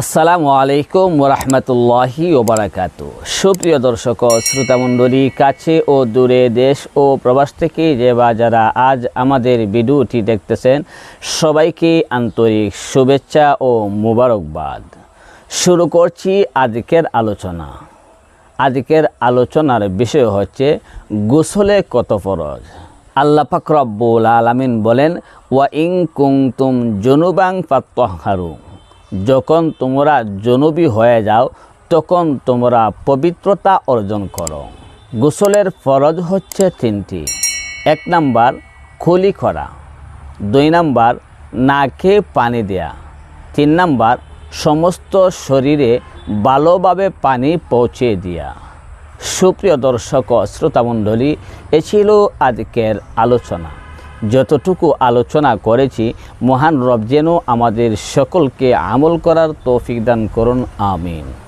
আসসালামু আলাইকুম ওরহমতুল্লাহি ওবরাকাতু সুপ্রিয় দর্শক শ্রোতামণ্ডলী, কাছে ও দূরে দেশ ও প্রবাস থেকে যে বা যারা আজ আমাদের ভিডিওটি দেখতেছেন, সবাইকে আন্তরিক শুভেচ্ছা ও মুবারকবাদ। শুরু করছি আজকের আলোচনা। আজকের আলোচনার বিষয় হচ্ছে গোসলে কত ফরজ? আল্লাহ পাক রব্বুল আলামিন বলেন, ওয়া ইং কুংতুম জনুবাং ফাত্তাহারু যখন তোমরা জনবী হয়ে যাও, তখন তোমরা পবিত্রতা অর্জন করো। গোসলের ফরজ হচ্ছে তিনটি। এক নাম্বার, খুলি করা। দুই নাম্বার, নাকে পানি দেয়া। তিন নাম্বার, সমস্ত শরীরে ভালোভাবে পানি পৌঁছে দেওয়া সুপ্রিয় দর্শক শ্রোতামণ্ডলী, এ ছিল আজকের আলোচনা। যতটুকু আলোচনা করেছি মহান রব যেন আমাদের সকলকে আমল করার তৌফিক দান করুন আমিন।